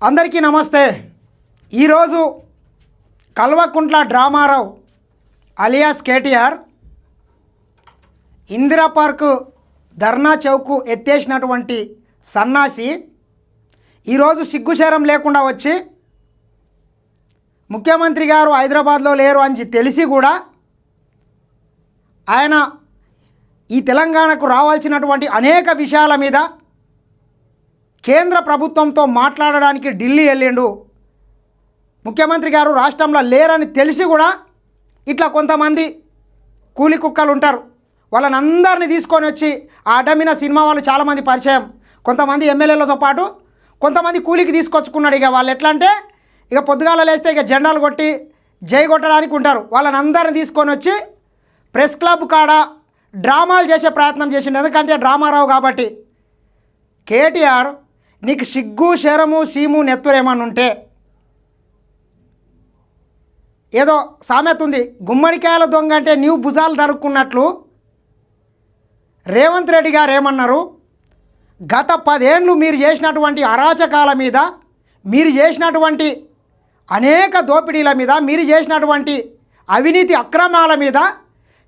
అందరికీ నమస్తే. ఈరోజు Kalvakuntla Dramarao alias KTR Indira park Dharna Chowk ఎత్తేసినటువంటి సన్నాసి ఈరోజు సిగ్గుశరం లేకుండా వచ్చి ముఖ్యమంత్రి గారు హైదరాబాద్లో లేరు అని తెలిసి కూడా ఆయన ఈ తెలంగాణకు రావాల్సినటువంటి అనేక విషయాల మీద కేంద్ర ప్రభుత్వంతో మాట్లాడడానికి ఢిల్లీ వెళ్ళిండు. ముఖ్యమంత్రి గారు రాష్ట్రంలో లేరని తెలిసి కూడా ఇట్లా కొంతమంది కూలి కుక్కలు ఉంటారు. వాళ్ళని అందరినీ తీసుకొని వచ్చి ఆ అడ్డమిన సినిమా వాళ్ళు చాలామంది పరిచయం. కొంతమంది ఎమ్మెల్యేలతో పాటు కొంతమంది కూలికి తీసుకొచ్చుకున్నాడు ఇక వాళ్ళు. ఎట్లా అంటే ఇక పొద్దుగాల లేస్తే ఇక జెండాలు కొట్టి జై కొట్టడానికి ఉంటారు. వాళ్ళని అందరిని తీసుకొని వచ్చి ప్రెస్ క్లబ్ కాడ డ్రామాలు చేసే ప్రయత్నం చేసిండు. ఎందుకంటే డ్రామారావు కాబట్టి. కేటీఆర్ నీకు సిగ్గు శరము సీము నెత్తురేమని ఉంటే ఏదో సామెత ఉంది. గుమ్మడికాయల దొంగ అంటే నీవు భుజాలు దరుక్కున్నట్లు రేవంత్ రెడ్డి గారు ఏమన్నారు? గత పదేళ్ళు మీరు చేసినటువంటి అరాచకాల మీద మీరు చేసినటువంటి అనేక దోపిడీల మీద మీరు చేసినటువంటి అవినీతి అక్రమాల మీద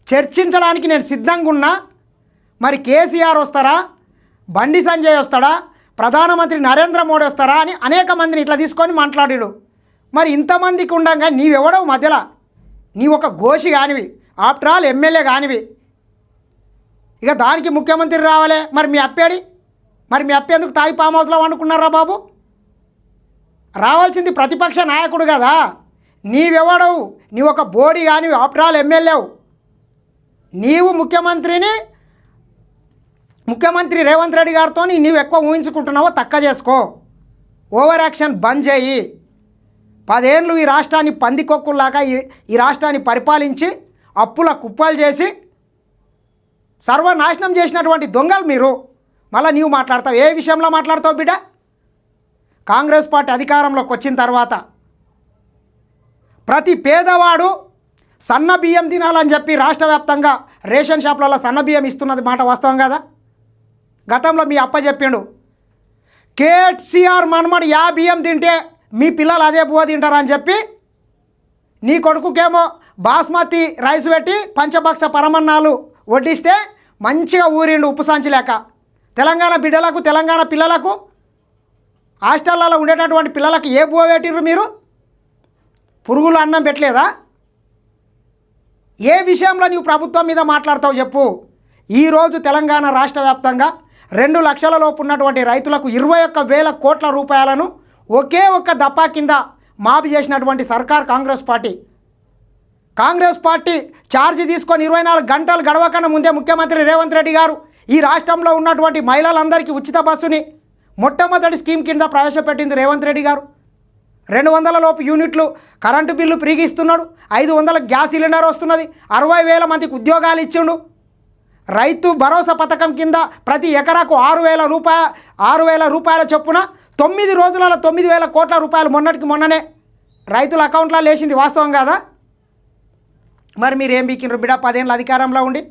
చర్చించడానికి నేను సిద్ధంగా ఉన్నా మరి కేసీఆర్ వస్తారా? బండి సంజయ్ వస్తాడా? ప్రధానమంత్రి నరేంద్ర మోడీ వస్తారా అని అనేక మందిని ఇట్లా తీసుకొని మాట్లాడాడు మరి ఇంతమందికి ఉండగా నీవెవడవు మధ్యలో? నీ ఒక గోషి కానివి. ఆఫ్టర్ ఆల్ ఎమ్మెల్యే కానివి. ఇక దానికి ముఖ్యమంత్రి రావాలే. మరి మీ అప్పేడి మరి మీ అప్పేందుకు తాయి ఫామ్ హౌస్లో వండుకున్నారా బాబు? రావాల్సింది ప్రతిపక్ష నాయకుడు కదా. నీవెవడవు? నీ ఒక బోడీ కానివి. ఆఫ్టర్ ఆల్ ఎమ్మెల్యేవు. నీవు ముఖ్యమంత్రిని ముఖ్యమంత్రి రేవంత్ రెడ్డి గారితో నీవు ఎక్కువ ఊహించుకుంటున్నావో తక్క చేసుకో. ఓవర్ యాక్షన్ బంద్ చేయి. పదేళ్ళు ఈ రాష్ట్రాన్ని పందికొక్కుల్లాగా ఈ ఈ రాష్ట్రాన్ని పరిపాలించి అప్పుల కుప్పలు చేసి సర్వనాశనం చేసినటువంటి దొంగలు మీరు. మళ్ళీ నీవు మాట్లాడతావు. ఏ విషయంలో మాట్లాడతావు బిడ్డ? కాంగ్రెస్ పార్టీ అధికారంలోకి వచ్చిన తర్వాత. ప్రతి పేదవాడు సన్న బియ్యం తినాలని చెప్పి రాష్ట్ర వ్యాప్తంగా రేషన్ షాప్లలో సన్న బియ్యం ఇస్తున్నది మాట వాస్తవం కదా? గతంలో మీ అప్ప చెప్పిండు కేసీఆర్ మనమడు యా బియ్యం తింటే మీ పిల్లలు అదే బువ్వ తింటారని చెప్పి నీ కొడుకుకేమో బాస్మతి రైస్ పెట్టి పంచభక్ష పరమన్నాలు వడ్డిస్తే మంచిగా ఊరిండు ఉప్పు సంచి లేక. తెలంగాణ బిడ్డలకు తెలంగాణ పిల్లలకు హాస్టల్లలో ఉండేటటువంటి పిల్లలకు ఏ బువ్వ పెట్టిర్రు మీరు? పురుగులు అన్నం పెట్టలేదా? ఏ విషయంలో నీవు ప్రభుత్వం మీద మాట్లాడతావు చెప్పు. ఈరోజు తెలంగాణ రాష్ట్ర వ్యాప్తంగా రెండు లక్షల లోపు ఉన్నటువంటి రైతులకు ఇరవై ఒక్క వేల కోట్ల రూపాయలను ఒకే ఒక్క దప్పా కింద మాఫీ చేసినటువంటి సర్కార్ Congress party. Congress party charge తీసుకొని ఇరవై నాలుగు గంటలు గడవకన్నా ముందే ముఖ్యమంత్రి రేవంత్ రెడ్డి గారు ఈ రాష్ట్రంలో ఉన్నటువంటి మహిళలందరికీ ఉచిత బస్సుని మొట్టమొదటి స్కీమ్ కింద ప్రవేశపెట్టింది రేవంత్ రెడ్డి గారు. రెండు వందల లోపు యూనిట్లు కరెంటు బిల్లు ప్రీగిస్తున్నాడు ఐదు వందల గ్యాస్ సిలిండర్ వస్తున్నది. అరవై వేల మందికి ఉద్యోగాలు ఇచ్చిండు. రైతు భరోసా పథకం కింద ప్రతి ఎకరాకు ఆరు వేల రూపాయ ఆరు వేల రూపాయల చొప్పున తొమ్మిది రోజులలో తొమ్మిది వేల కోట్ల రూపాయలు మొన్నటికి మొన్ననే. రైతుల అకౌంట్లో లేచింది వాస్తవం కాదా? మరి మీరు ఏం బీకినరు బిడా? పదేళ్ళ అధికారంలో ఉండి.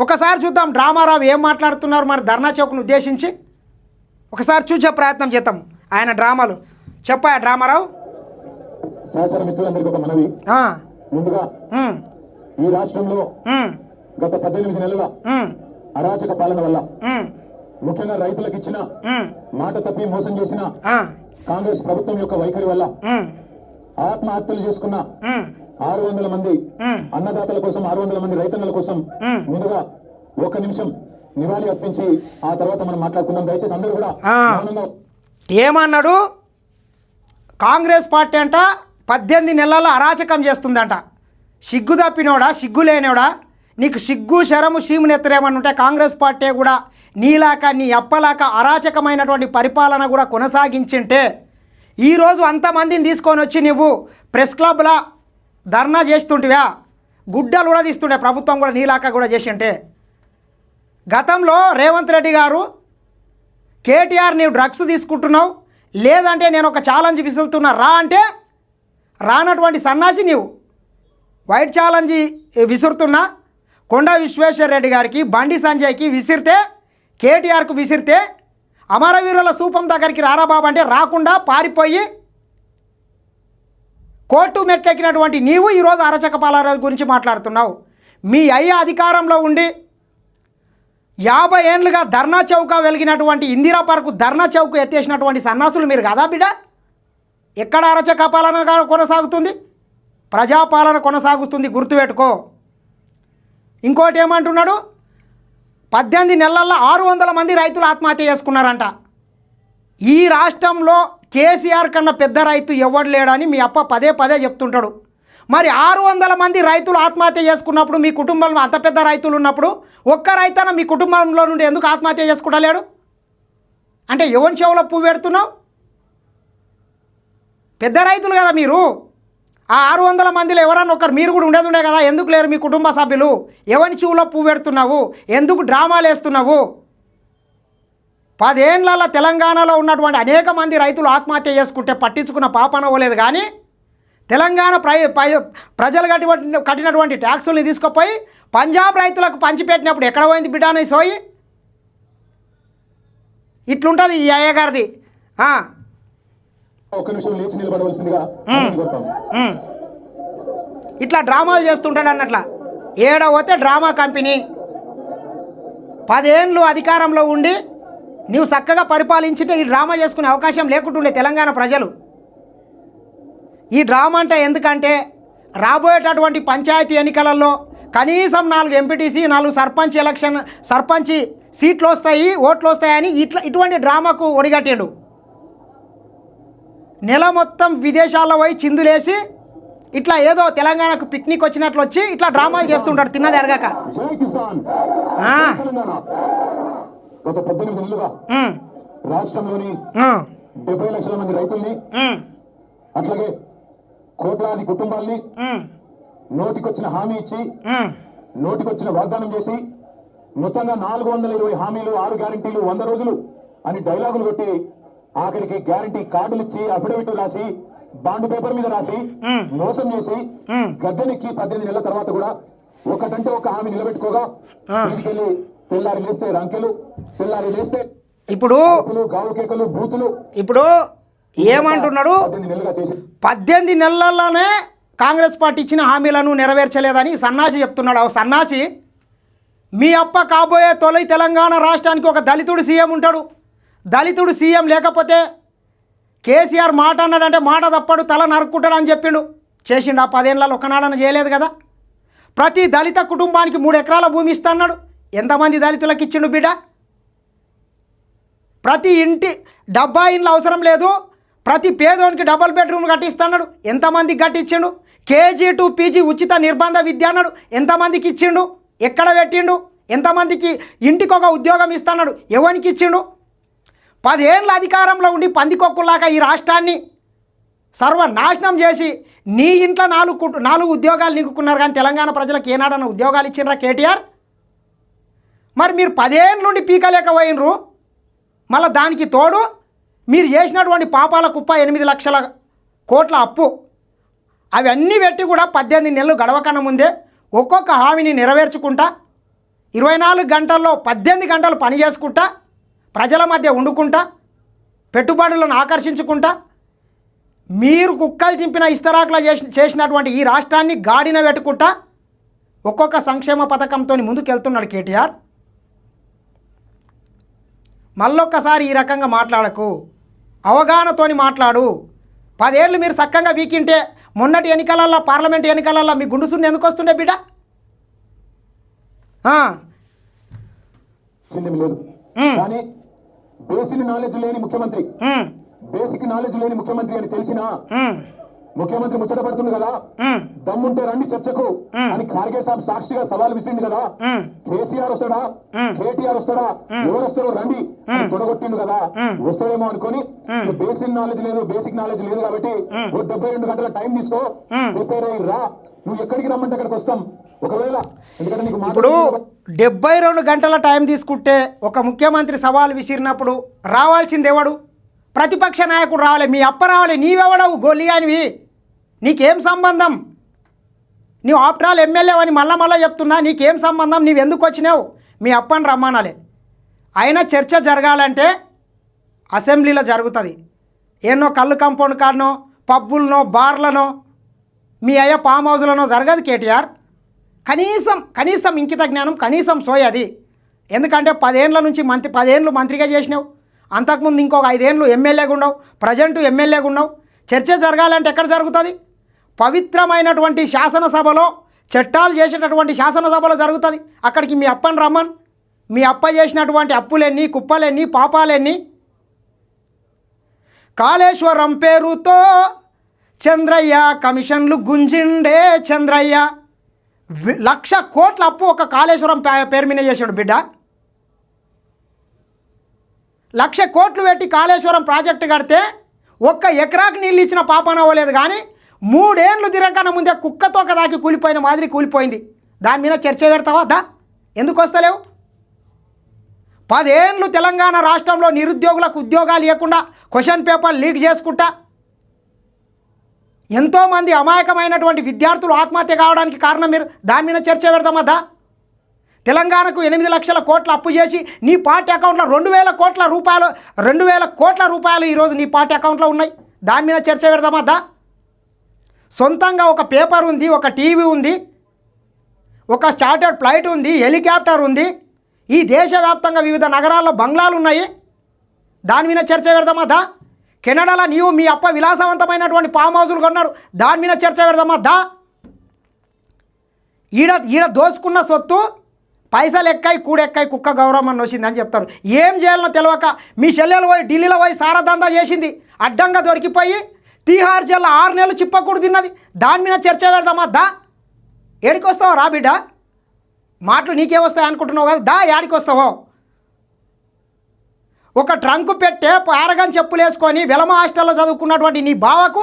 ఒకసారి చూద్దాం. డ్రామారావు ఏం మాట్లాడుతున్నారు? మరి ధర్నా చౌక్ను ఉద్దేశించి. ఒకసారి చూసే ప్రయత్నం చేద్దాం. ఆయన డ్రామాలు. చెప్పా డ్రామారావు. సహచర మిత్రులందరికీ ఒక మనవి. ముందుగా ఈ రాష్ట్రంలో గత పద్దెనిమిది నెలల అరాచక పాలన వల్ల ముఖ్యంగా రైతులకు ఇచ్చిన మాట తప్పి మోసం చేసిన కాంగ్రెస్ ప్రభుత్వం యొక్క వైఖరి వల్ల ఆత్మహత్యలు చేసుకున్న ఆరు వందల మంది అన్నదాతల కోసం ఆరు వందల మంది రైతన్నల కోసం. ముందుగా ఒక నిమిషం నివాళి అర్పించి ఆ తర్వాత మనం మాట్లాడుకుందాం. దయచేసి అందరూ కూడా ఏమన్నాడు? కాంగ్రెస్ పార్టీ అంట పద్దెనిమిది నెలల అరాచకం చేస్తుందంట. సిగ్గు తప్పినోడా? సిగ్గు లేనోడా? నీకు సిగ్గు శరము సీము నెత్తరేమని ఉంటే కాంగ్రెస్ పార్టీ కూడా నీలాక నీ అప్పలాక అరాచకమైనటువంటి పరిపాలన కూడా కొనసాగించింటే ఈరోజు అంతమందిని తీసుకొని వచ్చి నువ్వు ప్రెస్ క్లబ్లా ధర్నా చేస్తుంటివా? గుడ్డలు కూడా తీస్తుండే ప్రభుత్వం కూడా నీలాక కూడా చేసింటే. గతంలో రేవంత్ రెడ్డి గారు కేటీఆర్ నీవు డ్రగ్స్ తీసుకుంటున్నావు లేదంటే నేను ఒక ఛాలెంజ్ విసులుతున్నా రా అంటే రానటువంటి సన్నాసి నీవు. వైట్ ఛాలెంజ్ విసురుతున్న కొండా విశ్వేశ్వర రెడ్డి గారికి బండి సంజయ్కి విసిరితే కేటీఆర్కు విసిరితే అమరవీరుల స్తూపం దగ్గరికి రారా బాబు అంటే రాకుండా పారిపోయి కోర్టు మెట్లెక్కినటువంటి నీవు ఈరోజు అరచక గురించి మాట్లాడుతున్నావు. మీ అయ్య అధికారంలో ఉండి యాభై ఏండ్లుగా ధర్నా చౌక వెలిగినటువంటి ఇందిరా పార్కు ధర్నా చౌక్ ఎత్తేసినటువంటి సన్నాసులు మీరు కదా బిడ్డ? ఎక్కడ అరచక పాలన కొనసాగుతుంది? ప్రజాపాలన కొనసాగుతుంది గుర్తుపెట్టుకో. ఇంకోటి ఏమంటున్నాడు? పద్దెనిమిది నెలల్లో ఆరు వందల మంది రైతులు ఆత్మహత్య చేసుకున్నారంట. ఈ రాష్ట్రంలో కేసీఆర్ కన్నా పెద్ద రైతు ఎవడు లేడని మీ అప్ప పదే పదే చెప్తుంటాడు. మరి ఆరు వందల మంది రైతులు ఆత్మహత్య చేసుకున్నప్పుడు మీ కుటుంబంలో అంత పెద్ద రైతులు ఉన్నప్పుడు ఒక్క రైతన మీ కుటుంబంలో నుండి ఎందుకు ఆత్మహత్య చేసుకుంటలేడు? అంటే ఎవరి చెవులో పువ్వు పెడుతున్నావు? పెద్ద రైతులు కదా మీరు. ఆ ఆరు వందల మందిలో ఎవరన్నా ఒకరు మీరు కూడా ఉండేది ఉండే కదా? ఎందుకు లేరు మీ కుటుంబ సభ్యులు? ఎవరి చెవులో పువ్వు పెడుతున్నావు? ఎందుకు డ్రామాలు వేస్తున్నావు? పదేళ్ళ తెలంగాణలో ఉన్నటువంటి అనేక మంది రైతులు ఆత్మహత్య చేసుకుంటే పట్టించుకున్న పాపన అవ్వలేదు కానీ తెలంగాణ ప్రై ప్రజలు కట్టి కట్టినటువంటి ట్యాక్సుల్ని తీసుకుపోయి పంజాబ్ రైతులకు పంచిపెట్టినప్పుడు ఎక్కడ పోయింది బిడ్డ అని సోయి? ఇట్లుంటుంది ఈ అయ్యగారిది. ఒక్క నిమిషం లేచి నిలబడవలసిందిగా. ఇట్లా డ్రామాలు చేస్తుంటాడు అన్నట్ల. ఏడ పోతే డ్రామా కంపెనీ పదేళ్ళు అధికారంలో ఉండి నీవు చక్కగా పరిపాలించితే ఈ డ్రామా చేసుకునే అవకాశం లేకుంటుండే తెలంగాణ ప్రజలు. ఈ డ్రామా అంటే ఎందుకంటే రాబోయేటటువంటి పంచాయతీ ఎన్నికలలో కనీసం నాలుగు ఎంపీటీసీ నాలుగు సర్పంచ్ ఎలక్షన్ సర్పంచ్ సీట్లు వస్తాయి ఓట్లు వస్తాయని ఇట్లా ఇటువంటి డ్రామాకు ఒడిగట్టాడు. నెల మొత్తం విదేశాల్లో పోయి చిందులేసి ఇట్లా ఏదో తెలంగాణకు పిక్నిక్ వచ్చినట్లు వచ్చి ఇట్లా డ్రామాలు చేస్తుంటాడు తిన్నది ఎరగాక రాష్ట్రంలోని డెబ్బై లక్షల మంది రైతుల్ని అట్లాగే కోట్లాది కుటుంబాల్ని నోటికొచ్చిన హామీ ఇచ్చి నోటికొచ్చిన వాగ్దానం చేసి మొత్తంగా నాలుగు వందల ఇరవై హామీలు ఆరు గ్యారంటీలు వంద రోజులు అని డైలాగులు కొట్టి ఆఖరికి గ్యారంటీ కార్డులు ఇచ్చి అఫిడవిట్ రాసి బాండ్ పేపర్ మీద రాసి. మోసం చేసి మ్. గద్దెనెక్కి పద్దెనిమిది నెలల తర్వాత కూడా ఒకటంటే ఒక హామీ నిలబెట్టుకోగా. తీసుకెళ్ళి తెల్లారి లేస్తే రంకెలు తెల్లారి లేస్తే ఇప్పుడు గావు కేకలు బూతులు ఇప్పుడు ఏమంటున్నాడు పద్దెనిమిది నెలల్లోనే కాంగ్రెస్ పార్టీ ఇచ్చిన హామీలను నెరవేర్చలేదని సన్నాసి చెప్తున్నాడు ఆ సన్నాసి మీ అప్ప కాబోయే తొలి తెలంగాణ రాష్ట్రానికి ఒక దళితుడు సీఎం ఉంటాడు దళితుడు సీఎం లేకపోతే కేసీఆర్ మాట అన్నాడంటే మాట తప్పడు తల నరుక్కుంటాడు అని చెప్పిండు. చేసిండు ఆ పదేళ్ళలో ఒకనాడన చేయలేదు కదా? ప్రతి దళిత కుటుంబానికి మూడు ఎకరాల భూమి ఇస్తాన్నాడు ఎంతమంది దళితులకు ఇచ్చిండు బిడ్డ? ప్రతి ఇంటి డబ్బా ఇండ్లు అవసరం లేదు ప్రతి పేదోనికి డబుల్ బెడ్రూమ్ కట్టిస్తున్నాడు ఎంతమందికి కట్టించిండు కేజీ టు పీజీ ఉచిత నిర్బంధ విద్య అన్నాడు. ఎంతమందికి ఇచ్చిండు? ఎక్కడ పెట్టిండు? ఎంతమందికి ఇంటికి ఒక ఉద్యోగం ఇస్తున్నాడు ఎవరికి ఇచ్చిండు? పదేళ్ళ అధికారంలో ఉండి పందికొక్కులాగా ఈ రాష్ట్రాన్ని సర్వనాశనం చేసి నీ ఇంట్లో నాలుగు కుటు- నాలుగు ఉద్యోగాలు నింపుకున్నారు కానీ తెలంగాణ ప్రజలకు ఏనాడన్నా ఉద్యోగాలు ఇచ్చినరా కేటీఆర్? మరి మీరు పదేళ్ళ నుండి పీకలేకపోయినరు. మళ్ళీ దానికి తోడు మీరు చేసినటువంటి పాపాల కుప్ప ఎనిమిది లక్షల కోట్ల అప్పు. అవన్నీ పెట్టి కూడా పద్దెనిమిది నెలలు గడవకన్నా ముందే ఒక్కొక్క హామీని నెరవేర్చుకుంటా ఇరవై నాలుగు గంటల్లో పద్దెనిమిది గంటలు పని చేసుకుంటా ప్రజల మధ్య వండుకుంటా పెట్టుబడులను ఆకర్షించుకుంటా మీరు కుక్కలు చింపిన ఇస్తరాకులా చేసి చేసినటువంటి ఈ రాష్ట్రాన్ని గాడిన పెట్టుకుంటా ఒక్కొక్క సంక్షేమ పథకంతో ముందుకెళ్తున్నాడు కేటీఆర్. మళ్ళొక్కసారి ఈ రకంగా మాట్లాడకు అవగాహనతోని మాట్లాడు. పదేళ్ళు మీరు చక్కగా వీకింటే మొన్నటి ఎన్నికలలో పార్లమెంట్ ఎన్నికలలో మీ గుండు సున్ను ఎందుకు వస్తుండే బిడ్డ. కానీ బేసిక్ నాలెడ్జ్ లేని ముఖ్యమంత్రి. బేసిక్ నాలెడ్జ్ లేని ముఖ్యమంత్రి అని తెలిసినా ముఖ్యమంత్రి ముచ్చట పడుతుంది కదా? దమ్ముంటే రండి చర్చకు. అని ఖార్గే సాబ్ సాక్షిగా సవాల్ విసిరింది కదా? కేసీఆర్ వస్తాడా? కేటీఆర్ వస్తాడా? ఎవరు వస్తారో రండి. తొడగొట్టిండు కదా? వస్తాడేమో అనుకొని బేసిక్ నాలెడ్జ్ లేదు బేసిక్ నాలెడ్జ్ లేదు కాబట్టి ఓ డెబ్బై రెండు గంటల టైం తీసుకో. ప్రిపేర్ అయ్యి రా. నువ్వు ఎక్కడికి రమ్మంటే అక్కడికి వస్తాం. ఒకవేళ ఎందుకంటే నీకు ఇప్పుడు మాట్లాడే- డెబ్బై రెండు గంటల టైం తీసుకుంటే ఒక ముఖ్యమంత్రి సవాల్ విసిరినప్పుడు రావాల్సింది ఎవడు? ప్రతిపక్ష నాయకుడు రావాలి. మీ అప్ప రావాలి. నీవెవడవు? గొల్లిగానివి నీకేం సంబంధం? నీవు ఆఫ్టర్ ఆల్ ఎమ్మెల్యే అని మళ్ళా మళ్ళీ చెప్తున్నా నీకేం సంబంధం? నీవు ఎందుకు వచ్చినావు? మీ అప్పని రమ్మనాలి. అయినా చర్చ జరగాలంటే అసెంబ్లీలో జరుగుతుంది. ఎన్నో కళ్ళు కంపౌండ్ కాడనో పబ్బులనో బార్లనో మీ అయ్య ఫామ్ హౌస్లనో జరగదు కేటీఆర్. కనీసం కనీసం ఇంకిత జ్ఞానం కనీసం సోయ అది. ఎందుకంటే పదేండ్ల నుంచి మంత్రి పదేండ్లు మంత్రిగా చేసినావు. అంతకుముందు ఇంకొక ఐదేండ్లు ఎమ్మెల్యేగా ఉండవు ప్రజెంట్ ఎమ్మెల్యేగా ఉండవు చర్చ జరగాలంటే ఎక్కడ జరుగుతుంది? పవిత్రమైనటువంటి శాసనసభలో చట్టాలు చేసేటటువంటి శాసనసభలో జరుగుతుంది. అక్కడికి మీ అప్పని రమ్మన్. మీ అప్ప చేసినటువంటి అప్పులెన్ని కుప్పలెన్ని పాపాలెన్ని? కాళేశ్వరం పేరుతో చంద్రయ్య కమిషన్లు గుంజిండే చంద్రయ్య. లక్ష కోట్ల అప్పు ఒక కాళేశ్వరం పే- పేరు మీద చేసాడు బిడ్డ. లక్ష కోట్లు పెట్టి కాళేశ్వరం ప్రాజెక్టు కడితే ఒక్క ఎకరాకు నీళ్ళు ఇచ్చిన పాపన అవ్వలేదు కానీ మూడేండ్లు తిరగకన్నా ముందే కుక్కతో దాకి కూలిపోయిన మాదిరి కూలిపోయింది. దాని మీద చర్చ పెడతావా? దా. ఎందుకు వస్తలేవు? పదేండ్లు తెలంగాణ రాష్ట్రంలో నిరుద్యోగులకు ఉద్యోగాలు ఇవ్వకుండా క్వశ్చన్ పేపర్ లీక్ చేసుకుంటా. ఎంతోమంది అమాయకమైనటువంటి విద్యార్థులు ఆత్మహత్య కావడానికి కారణం మీరు దాని మీద చర్చ పెడదామద్దా తెలంగాణకు ఎనిమిది లక్షల కోట్ల అప్పు చేసి నీ పార్టీ అకౌంట్లో రెండు వేల కోట్ల రూపాయలు రెండు వేల కోట్ల రూపాయలు ఈరోజు నీ పార్టీ అకౌంట్లో ఉన్నాయి. దాని మీద చర్చ పెడదామద్దా సొంతంగా ఒక పేపర్ ఉంది ఒక టీవీ ఉంది ఒక చార్టర్డ్ ఫ్లైట్ ఉంది హెలికాప్టర్ ఉంది ఈ దేశవ్యాప్తంగా వివిధ నగరాల్లో బంగ్లాలు ఉన్నాయి. దాని మీద చర్చ పెడదామా కెనడాలో నీవు మీ అప్ప విలాసవంతమైనటువంటి పామ్ హౌసులు కొన్నారు. దాని మీద చర్చ పెడదామా? దా. ఈడ ఈడ దోసుకున్న సొత్తు పైసలు ఎక్కాయి కూడెక్కాయి కుక్క గౌరవం అని వచ్చిందని చెప్తారు. ఏం చేయాలనో తెలియక మీ చెల్లెలు పోయి ఢిల్లీలో పోయి సారదందా చేసింది. అడ్డంగా దొరికిపోయి తీహార్ జిల్లా ఆరు నెలలు చిప్పకూడదు తిన్నది. దాని మీద చర్చ పెడదామా? దా. ఏడికి వస్తావో రా బిడ్డ? మాటలు నీకే వస్తాయి అనుకుంటున్నావు కదా? దా యాడికి వస్తావో? ఒక ట్రంకు పెట్టే పారగాని చెప్పులు వేసుకొని వెలమ హాస్టల్లో చదువుకున్నటువంటి నీ బావకు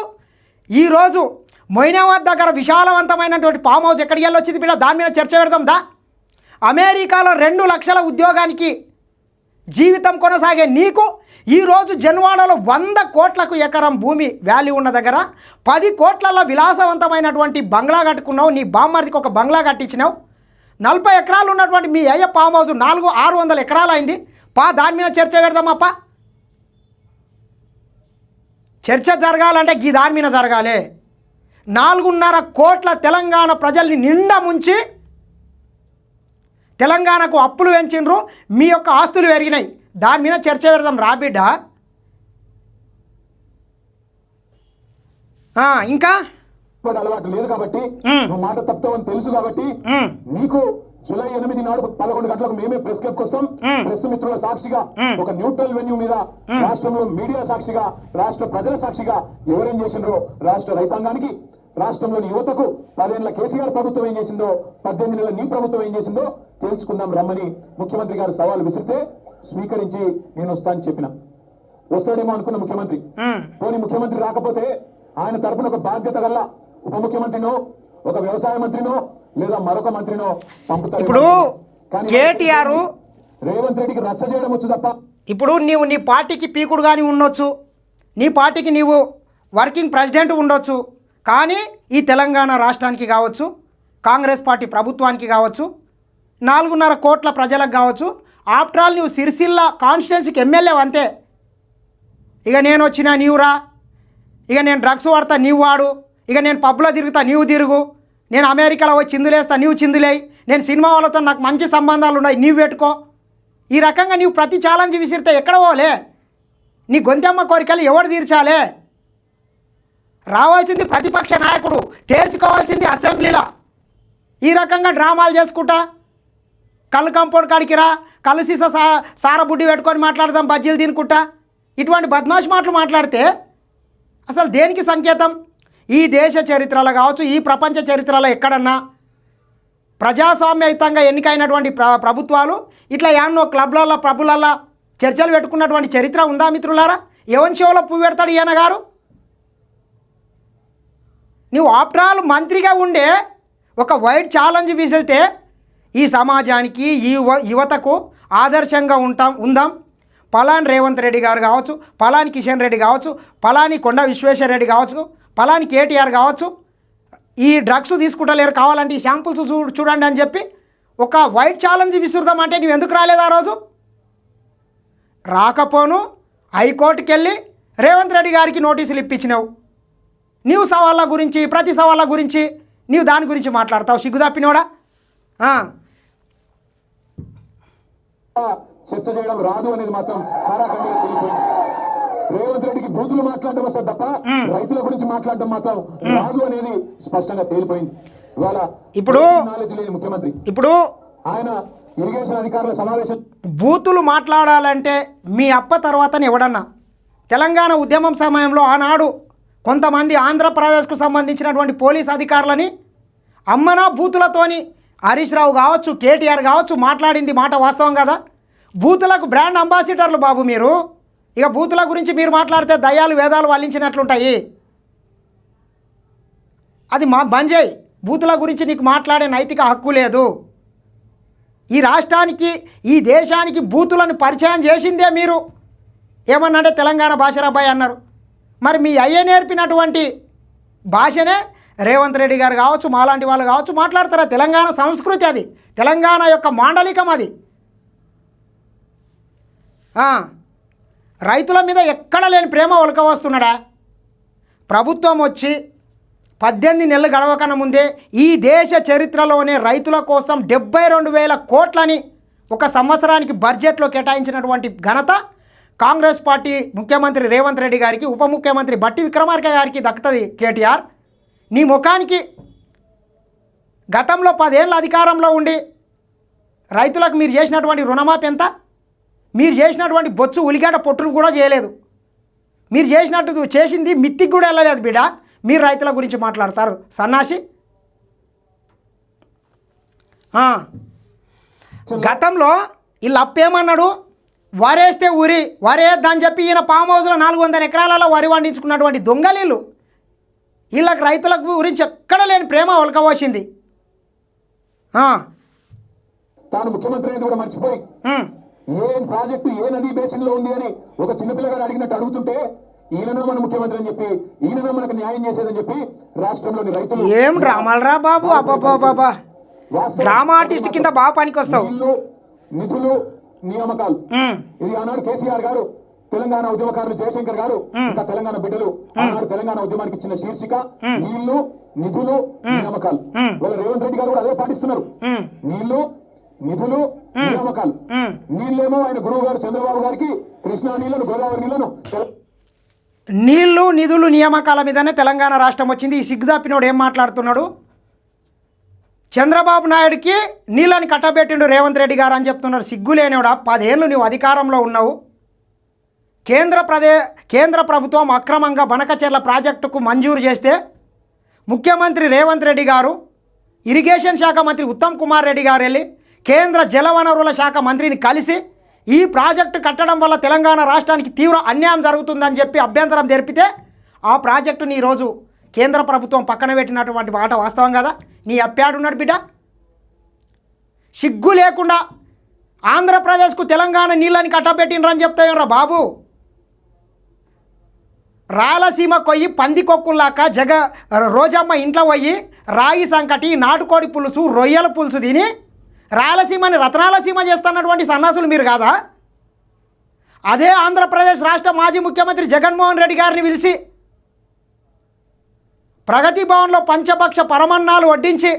ఈరోజు మొయినాబాద్ దగ్గర విశాలవంతమైనటువంటి ఫామ్ హౌస్ ఎక్కడికి వెళ్ళి వచ్చింది బిడ్డ? దాని మీద చర్చ పెడదాం దా. అమెరికాలో రెండు లక్షల ఉద్యోగానికి జీవితం కొనసాగే నీకు ఈరోజు జన్వాడలో వంద కోట్లకు ఎకరం భూమి వాల్యూ ఉన్న దగ్గర పది కోట్లలో విలాసవంతమైనటువంటి బంగ్లా కట్టుకున్నావు. నీ బామ్మర్దికి ఒక బంగ్లా కట్టించినావు. నలభై ఎకరాలు ఉన్నటువంటి మీ అయ్య ఫామ్ హౌస్ నాలుగు ఆరు వందల ఎకరాలు అయింది. పా దాని మీద చర్చ పెడదామప్పా చర్చ జరగాలంటే గీ దాని మీద జరగాలి. నాలుగున్నర కోట్ల తెలంగాణ ప్రజల్ని నిండా ముంచి తెలంగాణకు అప్పులు పెంచిండ్రు మీ యొక్క ఆస్తులు పెరిగినాయి. దాని మీద చర్చ పెడదాం రా బిడ్డ. ఆ, ఇంకా? అలవాటు లేదు కాబట్టి మాట తప్పుతావని తెలుసు కాబట్టి. నీకు జూలై ఎనిమిది నాడు పదకొండు గంటలకు మేమే ప్రెస్ క్లబ్ వస్తాం. ప్రెస్ మిత్రుల సాక్షిగా. ఒక న్యూట్రల్ వెన్యూ మీద రాష్ట్రంలో మీడియా సాక్షిగా రాష్ట్ర ప్రజల సాక్షిగా ఎవరేం చేసిండ్రో రాష్ట్ర రైతాంగానికి రాష్ట్రంలోని యువతకు పదేళ్ళ కేసీఆర్ ప్రభుత్వం ఏం చేసిందో పద్దెనిమిది నెలల నీ ప్రభుత్వం ఏం చేసిందో తెలుసుకుందాం రమ్మని ముఖ్యమంత్రి గారు సవాల్ విసిరితే స్వీకరించి నేను వస్తా అని చెప్పిన వస్తాడేమో అనుకున్న ముఖ్యమంత్రి. పోనీ ముఖ్యమంత్రి రాకపోతే ఆయన తరపున ఒక బాధ్యత గల ఉప ముఖ్యమంత్రినో ఒక వ్యవసాయ మంత్రినో లేదా మరొక మంత్రినో పంపుతారు. ఇప్పుడు కేటీఆర్ రేవంత్ రెడ్డికి రచ్చ చేయడం వచ్చు తప్ప ఇప్పుడు నీవు నీ పార్టీకి పీకుడు కానీ ఉండొచ్చు. నీ పార్టీకి నీవు వర్కింగ్ ప్రెసిడెంట్ ఉండొచ్చు. కానీ ఈ తెలంగాణ రాష్ట్రానికి కావచ్చు కాంగ్రెస్ పార్టీ ప్రభుత్వానికి కావచ్చు నాలుగున్నర కోట్ల ప్రజలకు కావచ్చు. ఆఫ్టర్ ఆల్ నువ్వు సిరిసిల్ల కాన్స్టిట్యున్సీకి ఎమ్మెల్యే అంతే. ఇక నేను వచ్చిన నీవు రా ఇక నేను డ్రగ్స్ వాడతా నీవు వాడు. ఇక నేను పబ్లో తిరుగుతా నీవు తిరుగు. నేను అమెరికాలో పోయి చిందులేస్తా నీవు చిందులేయి. నేను సినిమా వాళ్ళతో నాకు మంచి సంబంధాలు ఉన్నాయి నీవు పెట్టుకో. ఈ రకంగా నీవు ప్రతి ఛాలెంజ్ విసిరితే ఎక్కడ పోలే? నీ గొంతెమ్మ కోరికలు ఎవడు తీర్చాలే? రావాల్సింది ప్రతిపక్ష నాయకుడు తేల్చుకోవాల్సింది అసెంబ్లీలో. ఈ రకంగా డ్రామాలు చేసుకుంటా. కళ్ళు కంపౌండ్ కాడికి రా కళ్ళు సీసా సా సారబుడ్డి పెట్టుకొని మాట్లాడదాం బజ్జీలు తినుకుంటా. ఇటువంటి బద్మాష్ మాటలు మాట్లాడితే అసలు దేనికి సంకేతం? ఈ దేశ చరిత్రలో కావచ్చు ఈ ప్రపంచ చరిత్రలో ఎక్కడన్నా ప్రజాస్వామ్యయుతంగా ఎన్నికైనటువంటి ప్ర ప్రభుత్వాలు ఇట్లా యాన్నో క్లబ్లల్లో పబ్బులల్లో చర్చలు పెట్టుకున్నటువంటి చరిత్ర ఉందా మిత్రులారా? ఎవరి షోలో పువ్వు పెడతాడు ఈయన గారు? నువ్వు ఆఫ్టర్ ఆల్ మంత్రిగా ఉండే ఒక వైడ్ ఛాలెంజ్ విసిరితే ఈ సమాజానికి ఈ యువతకు ఆదర్శంగా ఉంటాం ఉందాం. పలాని రేవంత్ రెడ్డి గారు కావచ్చు పలాని కిషన్ రెడ్డి కావచ్చు పలాని కొండ విశ్వేశ్వర రెడ్డి కావచ్చు పలాని కేటీఆర్ కావచ్చు ఈ డ్రగ్స్ తీసుకుంటలేరు కావాలంటే ఈ శాంపుల్స్ చూ చూడండి అని చెప్పి ఒక వైట్ ఛాలెంజ్ విసురుదామంటే నువ్వు ఎందుకు రాలేదు ఆ రోజు? రాకపోను హైకోర్టుకి వెళ్ళి రేవంత్ రెడ్డి గారికి నోటీసులు ఇప్పించినావు. నీవు సవాళ్ళ గురించి ప్రతి సవాళ్ళ గురించి నీవు దాని గురించి మాట్లాడతావు. సిగ్గు తప్పినోడా ఆ, చేయడం రాదు అనేది మాత్రం చాలా రేవంత్ రెడ్డికి బూతులు మాట్లాడడం వస్తుంది తప్ప రైతుల గురించి మాట్లాడడం మాత్రం రాదు అనేది స్పష్టంగా తేలిపోయింది. ఇవాళ ఇప్పుడు- నాలెడ్జ్ ముఖ్యమంత్రి. ఇప్పుడు ఆయన ఇరిగేషన్ అధికారుల సమావేశం. బూతులు మాట్లాడాలంటే మీ అప్ప తర్వాతనే ఎవడన్నా? తెలంగాణ ఉద్యమం సమయంలో ఆనాడు కొంతమంది ఆంధ్రప్రదేశ్కు సంబంధించినటువంటి పోలీస్ అధికారులని అమ్మనా బూతులతోని హరీష్ రావు కావచ్చు కేటీఆర్ కావచ్చు మాట్లాడింది మాట వాస్తవం కదా? బూతులకు బ్రాండ్ అంబాసిడర్లు బాబు మీరు. ఇక బూతుల గురించి మీరు మాట్లాడితే దయ్యాలు వేదాలు వల్లించినట్లుంటాయి. అది మా బంజయ్ బూతుల గురించి నీకు మాట్లాడే నైతిక హక్కు లేదు. ఈ రాష్ట్రానికి ఈ దేశానికి బూతులను పరిచయం చేసిందే మీరు. ఏమన్నంటే తెలంగాణ భాషరాబాయ్ అన్నారు. మరి మీ అయ్య నేర్పినటువంటి భాషనే రేవంత్ రెడ్డి గారు కావచ్చు మాలాంటి వాళ్ళు కావచ్చు మాట్లాడతారా? తెలంగాణ సంస్కృతి అది. తెలంగాణ యొక్క మాండలికం అది. రైతుల మీద ఎక్కడ లేని ప్రేమ ఒలక వస్తున్నాడా ప్రభుత్వం వచ్చి పద్దెనిమిది నెలలు గడవకన్నా ముందే ఈ దేశ చరిత్రలోనే రైతుల కోసం డెబ్బై రెండు వేల కోట్లని ఒక సంవత్సరానికి బడ్జెట్లో కేటాయించినటువంటి ఘనత కాంగ్రెస్ పార్టీ ముఖ్యమంత్రి రేవంత్ రెడ్డి గారికి ఉప ముఖ్యమంత్రి బట్టి విక్రమార్క గారికి దక్కుతుంది కేటీఆర్. నీ ముఖానికి గతంలో పదేళ్ళ అధికారంలో ఉండి రైతులకు మీరు చేసినటువంటి రుణమాఫీ ఎంత? మీరు చేసినటువంటి బొచ్చు ఉలిగడ్డ పొట్టులు కూడా చేయలేదు. మీరు చేసినట్టు చేసింది మిత్తికి కూడా వెళ్ళలేదు బిడ్డ. మీరు రైతుల గురించి మాట్లాడతారు. సన్నాసి. గతంలో వీళ్ళు అప్పేమన్నాడు వరేస్తే ఊరి వరేద్దని చెప్పి ఈయన పామ్ హౌస్లో నాలుగు వందల ఎకరాలలో వరి పండించుకున్నటువంటి దొంగలీళ్ళు. వీళ్ళకి రైతుల గురించి ఎక్కడ లేని ప్రేమ ఒలకవచ్చింది. తాను ముఖ్యమంత్రి కూడా మర్చిపోయి. ఏం ప్రాజెక్టు ఏ నదీ బేసిన్లో ఉంది అని ఒక చిన్నపిల్లగాడు అడిగినట్టు అడుగుతుంటే ఈయననో మన ముఖ్యమంత్రి అని చెప్పి ఈయననో మనకు న్యాయం చేసేదని చెప్పి రాష్ట్రంలోని రైతులు ఏం డ్రామాలరా బాబు? వాస్తవం- డ్రామా ఆర్టిస్ట్ కింద బాగా పనికొస్తావు. నిధులు నియామకాలు. ఇది ఆనాడు కేసీఆర్ గారు తెలంగాణ ఉద్యమకారులు జయశంకర్ గారు ఇంకా తెలంగాణ బిడ్డలు. ఆనాడు తెలంగాణ ఉద్యమానికి ఇచ్చిన శీర్షిక నీళ్ళు నిధులు నియామకాలు. వాళ్ళ రేవంత్ రెడ్డి గారు కూడా అదే పాటిస్తున్నారు. నీళ్ళు నిధులు నియామకాలు. నీళ్ళేమో ఆయన గురువు గారు చంద్రబాబు గారికి కృష్ణా నీళ్ళను గోదావరి నీళ్ళను నీళ్ళు నిధులు నియామకాల మీదనే తెలంగాణ రాష్ట్రం వచ్చింది. ఈ సిగ్గుదాపినోడు ఏం మాట్లాడుతున్నాడు? చంద్రబాబు నాయుడికి నీళ్ళని కట్టబెట్టిండు రేవంత్ రెడ్డి గారు అని చెప్తున్నారు. సిగ్గు లేనివాడా? పదేళ్ళు నువ్వు అధికారంలో ఉన్నావు. కేంద్ర ప్రదే కేంద్ర ప్రభుత్వం అక్రమంగా బనకచెర్ల ప్రాజెక్టుకు మంజూరు చేస్తే ముఖ్యమంత్రి రేవంత్ రెడ్డి గారు ఇరిగేషన్ శాఖ మంత్రి ఉత్తమ్ కుమార్ రెడ్డి గారు వెళ్ళి కేంద్ర జలవనరుల శాఖ మంత్రిని కలిసి ఈ ప్రాజెక్టు కట్టడం వల్ల తెలంగాణ రాష్ట్రానికి తీవ్ర అన్యాయం జరుగుతుందని చెప్పి అభ్యంతరం జరిపితే ఆ ప్రాజెక్టుని ఈరోజు కేంద్ర ప్రభుత్వం పక్కన పెట్టినటువంటి మాట వాస్తవం కదా? నీ అప్పాడున్నాడు బిడ్డ. సిగ్గు లేకుండా ఆంధ్రప్రదేశ్కు తెలంగాణ నీళ్ళని కట్టబెట్టినరని చెప్తావేమరా బాబు? రాయలసీమ కొయ్యి పందికొక్కుల్లాక జగ రోజమ్మ ఇంట్లో పోయి రాగి సంకటి నాటుకోడి పులుసు రొయ్యల పులుసు తిని రాయలసీమని రత్నాలసీమ చేస్తున్నటువంటి సన్నాసులు మీరు కాదా? అదే ఆంధ్రప్రదేశ్ రాష్ట్ర మాజీ ముఖ్యమంత్రి జగన్మోహన్ రెడ్డి గారిని పిలిచి ప్రగతి భవన్లో పంచపక్ష పరమన్నాలు వడ్డించి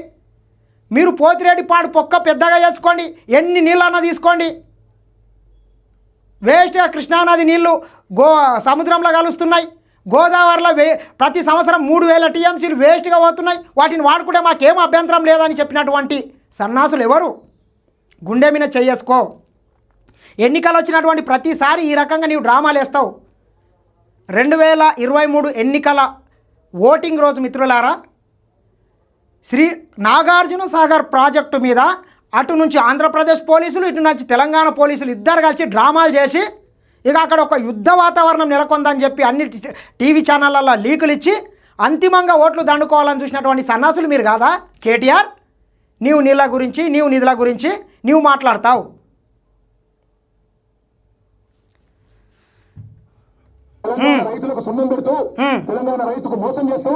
మీరు పోతిరెడ్డిపాడు పొక్క పెద్దగా చేసుకోండి ఎన్ని నీళ్ళన్నా తీసుకోండి. వేస్ట్గా కృష్ణానది నీళ్ళు గో సముద్రంలో కలుస్తున్నాయి. గోదావరిలో వే ప్రతి సంవత్సరం మూడు వేల టీఎంసీలు వేస్ట్గా పోతున్నాయి. వాటిని వాడుకుంటే మాకేం అభ్యంతరం లేదని చెప్పినటువంటి సన్నాసులు ఎవరు? గుండె మీద చెయ్యేసుకో. ఎన్నికలు వచ్చినటువంటి ప్రతిసారి ఈ రకంగా నీవు డ్రామాలు వేస్తావు. రెండు వేల ఇరవై మూడు ఎన్నికల ఓటింగ్ రోజు మిత్రులారా శ్రీ నాగార్జున సాగర్ ప్రాజెక్టు మీద అటు నుంచి ఆంధ్రప్రదేశ్ పోలీసులు ఇటు నుంచి తెలంగాణ పోలీసులు ఇద్దరు కలిసి డ్రామాలు చేసి ఇక అక్కడ ఒక యుద్ధ వాతావరణం నెలకొందని చెప్పి అన్ని టీవీ ఛానళ్ళల్లో లీకులు ఇచ్చి అంతిమంగా ఓట్లు దండుకోవాలని చూసినటువంటి సన్నాసులు మీరు కాదా? కేటీఆర్? నీవు నీళ్ళ గురించి నీవు నిధుల గురించి నీవు మాట్లాడతావు. రైతులకు సున్నం పెడుతూ తెలంగాణ రైతుకు మోసం చేస్తూ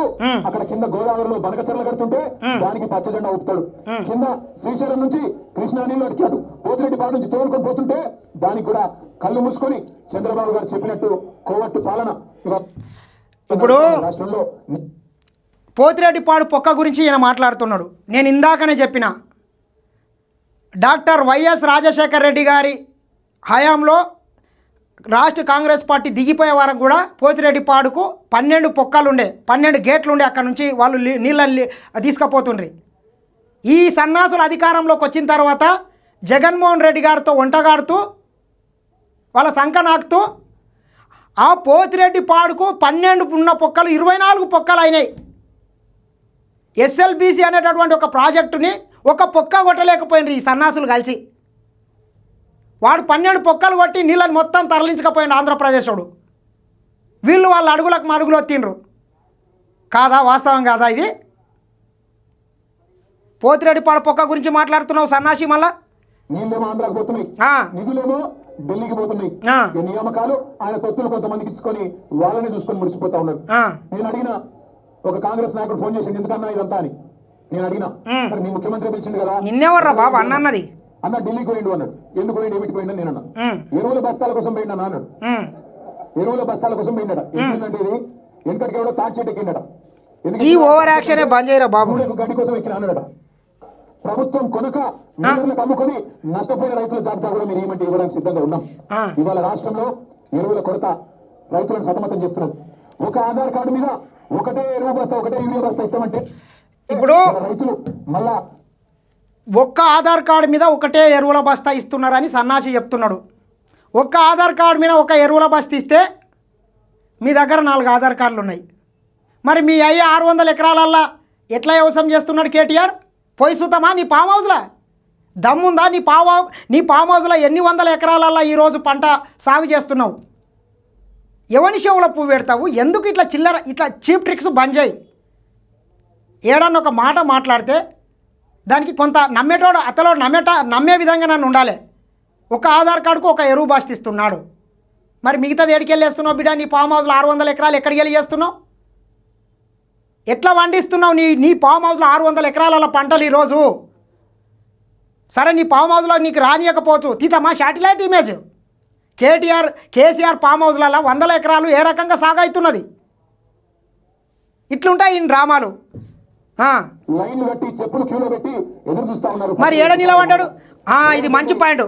అక్కడ కింద గోదావరిలో బనకచర్ల కడుతుంటే దానికి పచ్చ జెండా ఊపుతాడు. కింద శ్రీశైలం నుంచి కృష్ణా నీళ్ళు అడిగాడు. పోతిరెడ్డి పాడు నుంచి తోలుకొని పోతుంటే దానికి కూడా కళ్ళు మూసుకొని చంద్రబాబు గారు చెప్పినట్టు కోవట్టు పాలన. ఇప్పుడు రాష్ట్రంలో పోతిరెడ్డిపాడు పొక్క గురించి ఈయన మాట్లాడుతున్నాడు. నేను ఇందాకనే చెప్పిన. డాక్టర్ వైఎస్ రాజశేఖర్ రెడ్డి గారి హయాంలో రాష్ట్ర కాంగ్రెస్ పార్టీ దిగిపోయే వరకు కూడా పోతిరెడ్డిపాడుకు పన్నెండు పొక్కలుండే పన్నెండు గేట్లు ఉండే అక్కడ నుంచి వాళ్ళు నీళ్ళని తీసుకుపోతుండ్రి. ఈ సన్నాసులు అధికారంలోకి వచ్చిన తర్వాత జగన్మోహన్ రెడ్డి గారితో వంటగాడుతూ వాళ్ళ సంఖ నాకుతూ ఆ పోతిరెడ్డి పాడుకు పన్నెండు ఉన్న పొక్కలు ఇరవై నాలుగు పొక్కలు అయినాయి. ఎస్ఎల్బీసీ అనేటటువంటి ఒక ప్రాజెక్టుని ఒక పొక్క కొట్టలేకపోయినారు ఈ సన్నాసులు కలిసి. వాడు పన్నెండు పొక్కలు కొట్టి నీళ్ళని మొత్తం తరలించకపోయిండు ఆంధ్రప్రదేశోడు. వీళ్ళు వాళ్ళ అడుగులకు మరుగులు వచ్చిండ్రు కాదా? వాస్తవం కాదా ఇది? పోతిరెడ్డిపాడు పొక్క గురించి మాట్లాడుతున్నావు సన్నాసి మళ్ళా? నీళ్ళేమో ఆంధ్రాకి పోతున్నాయి. నిధులేమో ఢిల్లీకి పోతున్నాయి. నియామకాలు ఆయన తొత్తులు కొంతమందికి ఇచ్చుకొని వాళ్ళని చూసుకొని ముడిచిపోతా ఉన్నారు. నేను అడిగిన ఒక కాంగ్రెస్ నాయకుడు ఫోన్ చేసిండు ఎందుకన్నా ఇదంతా అని? నేను అడిగిన మీ ముఖ్యమంత్రి పిలిచిండు కదా? నిన్నెవర్రా బాబు అన్న అన్నది. అన్న ఢిల్లీకి పోయిండు అన్నాడు. ఎందుకు పోయిండు? ఏమిటి పోయిండు? నేను అన్నా. ఎరువుల బస్తాల కోసం పోయిండు అన్న అన్నాడు. ఎరువుల బస్తాల కోసం పోయిండట. ఎందుకంటే ఇది? వెనకటికి ఎవడో తాటి చెట్టు ఎక్కిండట. ఈ ఓవర్ యాక్షనే బంద్ చేయరా బాబు? గడ్డి కోసం ఎక్కిన అన్నాడట. ప్రభుత్వం కొనక మిల్లర్లకు అమ్ముకొని నష్టపోయిన రైతుల జాబితా కూడా మీరు ఏమంటే ఇవ్వడానికి సిద్ధంగా ఉన్నాం. ఇవాళ రాష్ట్రంలో ఎరువుల కొరత రైతులను సతమతం చేస్తున్నారు ఒక ఆధార్ కార్డు మీద ఒకటే ఎరువు బస్తా ఒకటే యూరియా బస్తా ఇస్తామంటే? ఇప్పుడు ఇవాళ రైతులు మళ్ళా ఒక్క ఆధార్ కార్డు మీద ఒకటే ఎరువుల బస్తా ఇస్తున్నారని సన్నాసి చెప్తున్నాడు. ఒక్క ఆధార్ కార్డు మీద ఒక ఎరువుల బస్తా ఇస్తే మీ దగ్గర నాలుగు ఆధార్ కార్డులు ఉన్నాయి. మరి మీ అయ్య ఆరు వందల ఎకరాలల్లా ఎట్లా వ్యవసాయం చేస్తున్నాడు కేటీఆర్? పోయి చూద్దామా నీ పామ్ హౌస్లా? దమ్ముందా? నీ పావు నీ పామ్ హౌస్లో ఎన్ని వందల ఎకరాలల్లా ఈరోజు పంట సాగు చేస్తున్నావు? ఎవని షోవుల పువ్వు పెడతావు? ఎందుకు ఇట్లా చిల్లర ఇట్లా చీప్ ట్రిక్స్ బంద్ చేయి? ఏడన్న ఒక మాట మాట్లాడితే దానికి కొంత నమ్మేటోడు అతలో నమ్మేట నమ్మే విధంగా నన్ను ఉండాలి. ఒక ఆధార్ కార్డుకు ఒక ఎరువు బాస్తిస్తున్నాడు. మరి మిగతాది ఎడికి వెళ్ళేస్తున్నావు బిడ్డ? నీ ఫామ్ హౌస్లో ఆరు వందల ఎకరాలు ఎక్కడికి వెళ్ళి చేస్తున్నావు? ఎట్లా వండిస్తున్నావు నీ నీ ఫామ్ హౌస్లో ఆరు వందల ఎకరాల పంటలు ఈరోజు? సరే నీ ఫామ్ హౌస్లో నీకు రానియకపోవచ్చు. తీతమ్మా satellite image. KTR KCR farm హౌస్లలో వందల ఎకరాలు ఏ రకంగా సాగవుతున్నది ఇట్లుంటాయి ఈ డ్రామాలు. మరి ఏడ నిలబడ్డాడు? ఇది మంచి పాయింట్.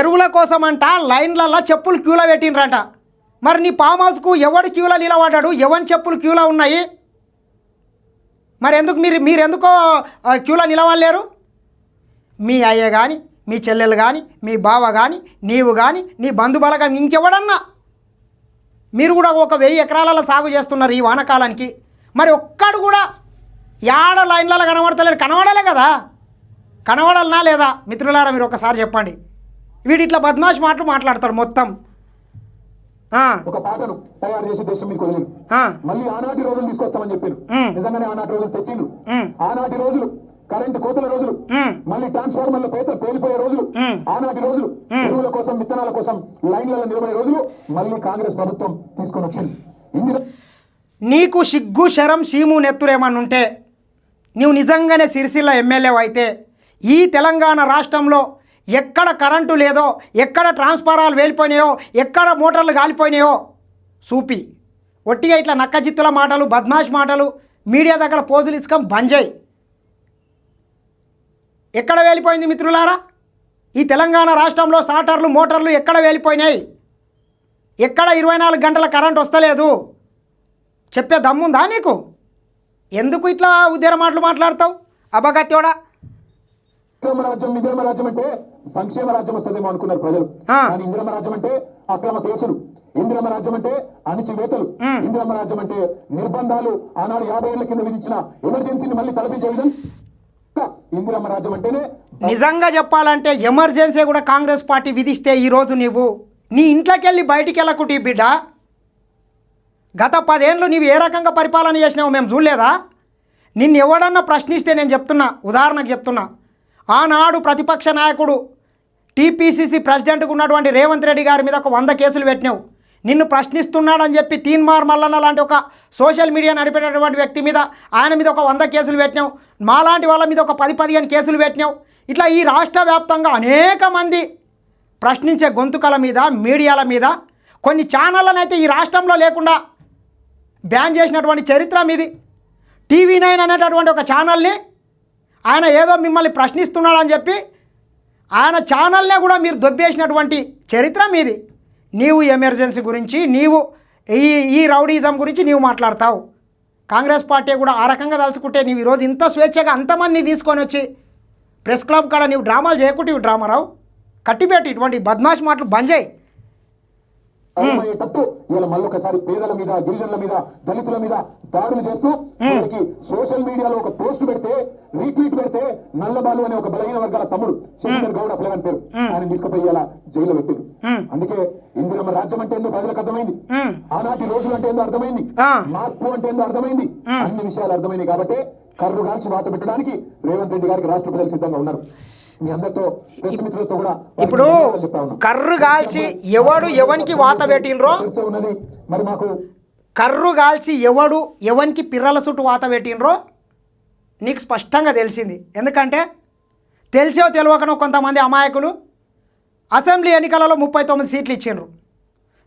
ఎరువుల కోసం అంట లైన్లలో చెప్పులు క్యూలో పెట్టిండ్రంట. మరి నీ ఫామ్ హౌస్కు ఎవడు క్యూలో నిలబడ్డాడు? ఎవరి చెప్పులు క్యూలో ఉన్నాయి? మరి ఎందుకు మీరు మీరు ఎందుకో క్యూలో నిలవలేరు మీ అయ్య కానీ మీ చెల్లెలు కానీ మీ బావ కానీ నీవు కానీ నీ బంధుబలగం ఇంకెవడన్నా? మీరు కూడా ఒక వెయ్యి ఎకరాలలో సాగు చేస్తున్నారు ఈ వానకాలానికి. మరి ఒక్కడు కూడా యాడ లైన్లలో కనబడతలేడు. కనబడాలే కదా? కనబడాలనా లేదా? మిత్రులారా మీరు ఒకసారి చెప్పండి. వీడు ఇట్లా బద్మాష్ మాటలు మాట్లాడతాడు మొత్తం. ఒక పాటను తయారు చేసి దేశం మీకు వదిలింది మళ్ళీ ఆనాటి రోజులు తీసుకొస్తామని చెప్పారు. నిజంగానే ఆనాటి రోజులు తెచ్చిండ్రు. మ్. ఆనాటి రోజులు కరెంటు కోతల రోజులు. మళ్ళీ ట్రాన్స్ఫార్మర్ల పేద పేలిపోయే రోజులు. ఆనాటి రోజులు. ఎరువుల కోసం విత్తనాల కోసం లైన్లలో నిలబడే రోజులు. మళ్ళీ కాంగ్రెస్ ప్రభుత్వం తీసుకొని వచ్చింది. ఇందులో నీకు సిగ్గు శరం సీము నెత్తురేమన్నుంటే నీవు నిజంగానే సిరిసిల్ల ఎమ్మెల్యే అయితే ఈ తెలంగాణ రాష్ట్రంలో ఎక్కడ కరెంటు లేదో ఎక్కడ ట్రాన్స్ఫారాలు వేలిపోయినాయో ఎక్కడ మోటార్లు కాలిపోయినాయో చూపి. ఒట్టిగా ఇట్లా నక్కజిత్తుల మాటలు బద్మాష్ మాటలు మీడియా దగ్గర పోజులు ఇసుకం బంద్ చేయి ఎక్కడ వెళ్ళిపోయింది మిత్రులారా? ఈ తెలంగాణ రాష్ట్రంలో స్టార్టర్లు మోటార్లు ఎక్కడ వెళ్ళిపోయినాయి ఎక్కడ ఇరవై నాలుగు గంటల కరెంట్ వస్తలేదు? చెప్పే దమ్ముందా నీకు? ఎందుకు ఇట్లా ఉద్దేర మాటలు మాట్లాడతావు? అబగత్యోడా. ఇందిరమ్మ రాజ్యం ఇందిరమ్మ రాజ్యం అంటే సంక్షేమ రాజ్యం వస్తుందేమో అనుకున్నారు ప్రజలు. కానీ ఇందిరమ్మ రాజ్యం అంటే అక్రమ కేసులు. ఇందిరమ్మ రాజ్యం అంటే అణిచివేతలు. ఇందిరమ్మ రాజ్యం అంటే నిర్బంధాలు. ఆనాడు యాభై ఏళ్ళ కింద విధించిన ఎమర్జెన్సీని మళ్ళీ తలపించే విధంగా ఇందిరమ్మ రాజ్యం అంటేనే నిజంగా చెప్పాలంటే ఎమర్జెన్సీ కూడా కాంగ్రెస్ పార్టీ విధిస్తే ఈరోజు నీవు. నీ ఇంట్లోకి వెళ్ళి బయటికి వెళ్ళకుటి బిడ్డ. గత పదేళ్ళు నీవు ఏ రకంగా పరిపాలన చేసినావు మేము చూడలేదా? నిన్ను ఎవడన్నా ప్రశ్నిస్తే నేను చెప్తున్నా ఉదాహరణకు చెప్తున్నా. ఆనాడు ప్రతిపక్ష నాయకుడు టీపీసీసీ ప్రెసిడెంట్గా ఉన్నటువంటి రేవంత్ రెడ్డి గారి మీద ఒక వంద కేసులు పెట్టినావు. నిన్ను ప్రశ్నిస్తున్నాడని చెప్పి తీన్మార్ మల్లన్న లాంటి ఒక సోషల్ మీడియా నడిపేటటువంటి వ్యక్తి మీద ఆయన మీద ఒక వంద కేసులు పెట్టినావు. మాలాంటి వాళ్ళ మీద ఒక పది పదిహేను కేసులు పెట్టినావు. ఇట్లా ఈ రాష్ట్ర వ్యాప్తంగా అనేక మంది ప్రశ్నించే గొంతుకల మీద మీడియాల మీద కొన్ని ఛానళ్ళను అయితే ఈ రాష్ట్రంలో లేకుండా బ్యాన్ చేసినటువంటి చరిత్ర మీది. టీవీ నైన్ అనేటటువంటి ఒక ఛానల్ని ఆయన ఏదో మిమ్మల్ని ప్రశ్నిస్తున్నాడని చెప్పి ఆయన ఛానల్నే కూడా మీరు దొబ్బేసినటువంటి చరిత్ర మీది. నీవు ఎమర్జెన్సీ గురించి నీవు ఈ ఈ రౌడీజం గురించి నీవు మాట్లాడతావు. కాంగ్రెస్ పార్టీ కూడా ఆ రకంగా తలుచుకుంటే నీవు ఈరోజు ఇంత స్వేచ్ఛగా అంతమంది తీసుకొని వచ్చి ప్రెస్ క్లబ్ కాడ నీవు డ్రామాలు చేయకుంటే ఇవి డ్రామారావు కట్టిపెట్టి ఇటువంటి బద్మాష్ మాటలు బంద్ చేయి. అయ్యేటట్టు ఇలా మళ్ళొకసారి పేదల మీద గిరిజనుల మీద దళితుల మీద దాడులు చేస్తూ చివరికి సోషల్ మీడియాలో ఒక పోస్ట్ పెడితే రీట్వీట్ పెడితే నల్లబాలు అనే ఒక బలహీన వర్గాల తమ్ముడు శశిధర్ గౌడ్ అప్లగన్ పేరు. ఆయన తీసుకుపోయి ఇలా జైల్లో పెట్టారు అందుకే ఇందిరమ్మ రాజ్యం అంటే ఏందో ప్రజలకు అర్థమైంది. ఆనాటి రోజులు అంటే ఏందో అర్థమైంది. మార్పు అంటే ఏందో అర్థమైంది. అన్ని విషయాలు అర్థమైంది కాబట్టి కర్రు కాల్చి వాత పెట్టడానికి రేవంత్ రెడ్డి గారికి రాష్ట్ర ప్రజలు సిద్ధంగా ఉన్నారు. ఇప్పుడు. కర్రు కాల్చి ఎవడు ఎవనికి వాత పెట్టినరో మరి మాకు కర్రు కాల్చి ఎవడు ఎవనికి పిర్రల చుట్టూ వాత పెట్టినరో నీకు స్పష్టంగా తెలిసింది. ఎందుకంటే తెలిసో తెలియకనో కొంతమంది అమాయకులు అసెంబ్లీ ఎన్నికలలో ముప్పై తొమ్మిది సీట్లు ఇచ్చిండ్రు.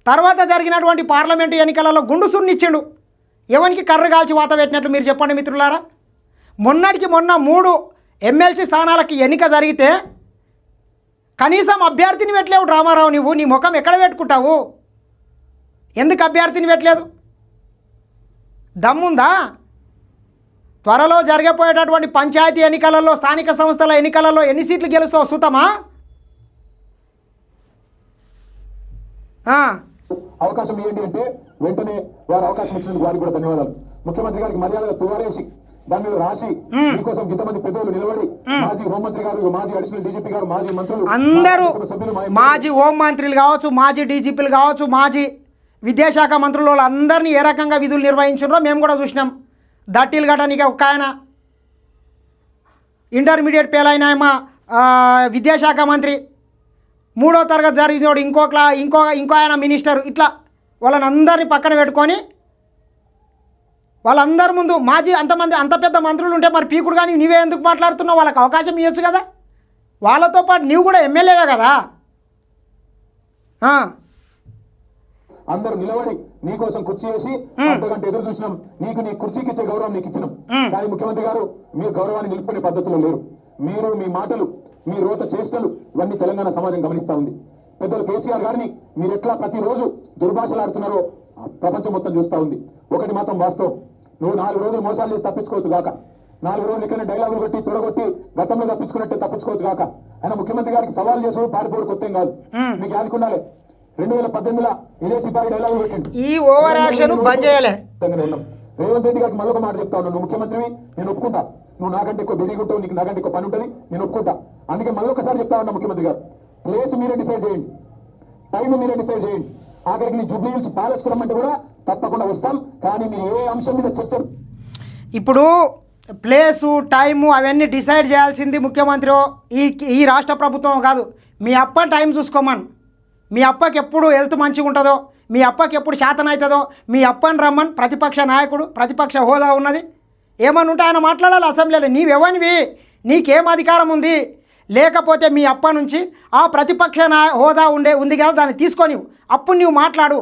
తర్వాత జరిగినటువంటి పార్లమెంటు ఎన్నికలలో గుండు సున్ని ఇచ్చిండు. ఎవరికి కర్రు కాల్చి వాత పెట్టినట్లు మీరు చెప్పండి మిత్రులారా? మొన్నటికి మొన్న మూడు ఎమ్మెల్సీ స్థానాలకి ఎన్నిక జరిగితే కనీసం అభ్యర్థిని పెట్టలేవు రామారావు నువ్వు నీ ముఖం ఎక్కడ పెట్టుకుంటావు? ఎందుకు అభ్యర్థిని పెట్టలేదు? దమ్ముందా? త్వరలో జరగబోయేటటువంటి పంచాయతీ ఎన్నికలలో స్థానిక సంస్థల ఎన్నికలలో ఎన్ని సీట్లు గెలుస్తావు సుతమా? అవకాశం ఏంటి అంటే వెంటనే వారు అవకాశం ఇచ్చినందుకు వారికి కూడా ధన్యవాదాలు. ముఖ్యమంత్రి గారికి మర్యాదగా తువారేసి దాని మీద రాసి మీకోసం ఇంతమంది పెద్దలు నిలబడి మాజీ హోంమంత్రి గారు మాజీ అడిషనల్ డీజీపీ గారు మాజీ మంత్రులు అందరూ మాజీ సభ్యులు మా మాజీ హోం మంత్రులు కావచ్చు మాజీ డీజీపీలు కావచ్చు మాజీ విద్యాశాఖ మంత్రులు వాళ్ళందరినీ ఏ రకంగా విధులు నిర్వహించారో మేము కూడా చూసినాం. దట్టిలు గట్టనికి ఒక ఆయన. ఇంటర్మీడియట్ మా విద్యాశాఖ మంత్రి. మూడో తరగతి జరిగినోడు ఇంకో ఇంకో ఇంకో ఆయన మినిస్టర్ ఇట్లా వాళ్ళని అందరినీ పక్కన పెట్టుకొని వాళ్ళందరి ముందు మాజీ అంతమంది అంత పెద్ద మంత్రులు ఉంటే మరి పీకుడు కానీ నీవే ఎందుకు మాట్లాడుతున్నావు? వాళ్ళకి అవకాశం ఇవ్వచ్చు కదా? వాళ్ళతో పాటు నీవు కూడా ఎమ్మెల్యేవే కదా? అందరూ నిలబడి నీకోసం కుర్చీ వేసి అర్ధగంట ఎదురు చూసినాం. నీకు నీ కుర్చీకి ఇచ్చే గౌరవం నీకు ఇచ్చినాం. కానీ ముఖ్యమంత్రి గారు మీరు గౌరవాన్ని నిలుపుకునే పద్ధతిలో లేరు. మీరు మీ మాటలు మీ రోత చేష్టలు ఇవన్నీ తెలంగాణ సమాజం గమనిస్తా ఉంది. పెద్దలు కేసీఆర్ గారిని మీరు ఎట్లా ప్రతిరోజు దుర్భాషలాడుతున్నారో ప్రపంచం మొత్తం చూస్తా ఉంది. ఒకటి మాత్రం వాస్తవం. నువ్వు నాలుగు రోజులు మోసాలు చేసి తప్పించుకోవద్దు గాక. నాలుగు రోజులు ఇక్కడ డైలాగులు కొట్టి తొడగొట్టి గతంలో తప్పించుకున్నట్టే తప్పించుకోవద్దు గాక. ఆయన ముఖ్యమంత్రి గారికి సవాల్ చేసు పారిపోడు కొత్త కాదు. మీకు యాదుకుండాలి రెండు వేల పద్దెనిమిదిలో ఇదే సిపాయి డైలాగులు పెట్టండి. ఈ ఓవర్ యాక్షన్ బంద్ చేయాలి. సిద్ధంగానే ఉన్నాం. రేవంత్ రెడ్డి గారికి మళ్ళొక మాట చెప్తా ఉన్నాను. నువ్వు ముఖ్యమంత్రివి నేను ఒప్పుకుంటా. నువ్వు నాకంటే ఎక్కువ బిజీగా ఉంటావు నీకు నాకంటే ఎక్కువ పని ఉంటుంది నేను ఒప్పుకుంటా. అందుకే మళ్ళొకసారి చెప్తా ఉన్నా ముఖ్యమంత్రి గారు. ప్లేస్ మీరే డిసైడ్ చేయండి. టైం మీరే డిసైడ్ చేయండి. ఆఖరికి నీ జూబ్లీ రమ్మంటే కూడా తప్పకుండా వస్తాం. కానీ మీరు ఏ అంశం మీద చర్చ ఇప్పుడు ప్లేసు టైము అవన్నీ డిసైడ్ చేయాల్సింది ముఖ్యమంత్రి ఈ ఈ రాష్ట్ర ప్రభుత్వం కాదు. మీ అప్ప టైం చూసుకోమని. మీ అప్పకి ఎప్పుడు హెల్త్ మంచిగా ఉంటుందో మీ అప్పకి ఎప్పుడు శాతం అవుతుందో మీ అప్పని రమ్మని ప్రతిపక్ష నాయకుడు ప్రతిపక్ష హోదా ఉన్నది. ఏమని ఉంటే ఆయన మాట్లాడాలి అసెంబ్లీలో. నీవెవనివి? నీకేం అధికారం ఉంది? లేకపోతే మీ అప్ప నుంచి ఆ ప్రతిపక్ష నా హోదా ఉండే ఉంది కదా దాన్ని తీసుకొని అప్పుడు నువ్వు మాట్లాడు.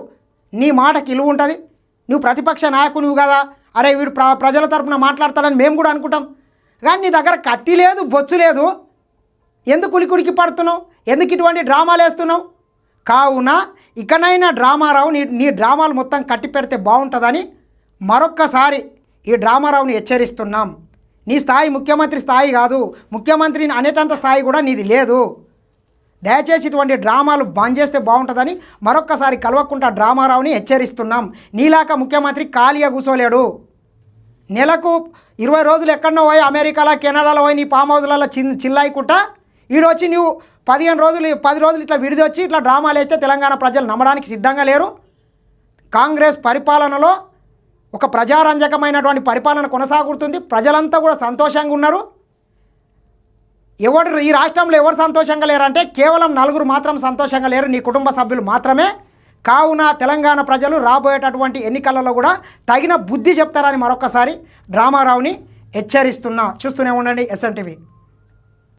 నీ మాటకి ఇలువ ఉంటుంది. నువ్వు ప్రతిపక్ష నాయకునివు కదా. అరే వీడు ప్ర ప్రజల తరపున మాట్లాడతాడని మేము కూడా అనుకుంటాం. కానీ నీ దగ్గర కత్తి లేదు బొచ్చు లేదు. ఎందుకు ఉలికుడికి పడుతున్నావు? ఎందుకు ఇటువంటి డ్రామాలు వేస్తున్నావు? కావున ఇకనైనా డ్రామారావు నీ నీ డ్రామాలు మొత్తం కట్టి పెడితే బాగుంటుందని మరొక్కసారి ఈ డ్రామారావుని హెచ్చరిస్తున్నాం. నీ స్థాయి ముఖ్యమంత్రి స్థాయి కాదు. ముఖ్యమంత్రిని అనేటంత స్థాయి కూడా నీది లేదు. దయచేసి ఇటువంటి డ్రామాలు బంద్ చేస్తే బాగుంటుందని మరొక్కసారి కలవకుండా డ్రామారావుని హెచ్చరిస్తున్నాం. నీలాక ముఖ్యమంత్రి ఖాళీగా కూర్చోలేడు నెలకు ఇరవై రోజులు ఎక్కడనో పోయి అమెరికాలో కెనడాలో పోయి నీ ఫామ్ హౌజ్లలో చిన్ చిల్లాయికుంటా ఈడొచ్చి నువ్వు పదిహేను రోజులు పది రోజులు ఇట్లా విడిదొచ్చి ఇట్లా డ్రామాలు వేస్తే తెలంగాణ ప్రజలు నమ్మడానికి సిద్ధంగా లేరు. కాంగ్రెస్ పరిపాలనలో ఒక ప్రజారంజకమైనటువంటి పరిపాలన కొనసాగుతుంది. ప్రజలంతా కూడా సంతోషంగా ఉన్నారు. ఎవరు ఈ రాష్ట్రంలో ఎవరు సంతోషంగా లేరంటే కేవలం నలుగురు మాత్రం సంతోషంగా లేరు. నీ కుటుంబ సభ్యులు మాత్రమే. కావున తెలంగాణ ప్రజలు రాబోయేటటువంటి ఎన్నికలలో కూడా తగిన బుద్ధి చెప్తారని మరొకసారి డ్రామారావుని హెచ్చరిస్తున్నా. చూస్తూనే ఉండండి ఎస్ఎన్టీవీ